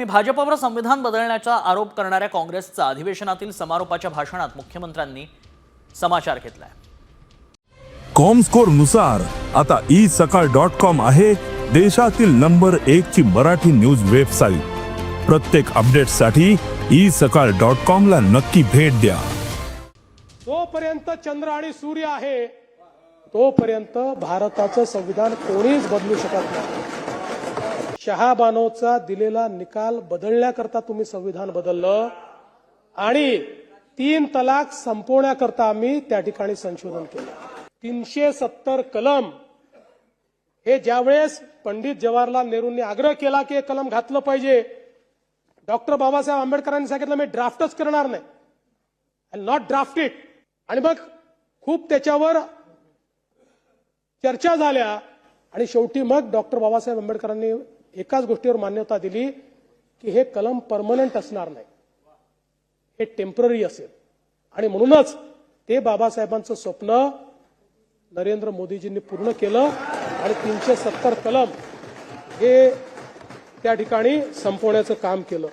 मी भाजपवर संविधान बदलण्याचा आरोप करणाऱ्या काँग्रेसचा अधिवेशनातील समारोपाच्या भाषणात मुख्यमंत्र्यांनी समाचार घेतलाय. कॉमस्कोरनुसार आता ई सकाळ डॉट कॉम आहे देशातील नंबर एक ची मराठी न्यूज वेबसाईट. प्रत्येक अपडेटसाठी ई सकाळ डॉट कॉम ला नक्की भेट द्या. जोपर्यंत चंद्र आणि सूर्य आहे तोपर्यंत भारताचं संविधान कोणीच बदलू शकत नाही. शहाबानोचा दिलेला निकाल बदलण्याकरता तुम्ही संविधान बदललं आणि तीन तलाक संपवण्याकरता आम्ही त्या ठिकाणी संशोधन केलं. तीनशे सत्तर कलम. हे ज्यावेळेस पंडित जवाहरलाल नेहरूंनी आग्रह केला की हे कलम घातलं पाहिजे डॉक्टर बाबासाहेब आंबेडकरांनी सांगितलं मी ड्राफ्टच करणार नाही. आय नॉट ड्राफ्ट इट आणि मग खूप त्याच्यावर चर्चा झाल्या. आणि शेवटी मग डॉक्टर बाबासाहेब आंबेडकरांनी एकाच गोष्टीवर मान्यता दिली की हे कलम परमनंट असणार नाही. हे टेंपररी असेल. आणि म्हणूनच ते बाबासाहेबांचं स्वप्न नरेंद्र मोदीजींनी पूर्ण केलं आणि तीनशे सत्तर कलम हे त्या ठिकाणी संपवण्याचं काम केलं.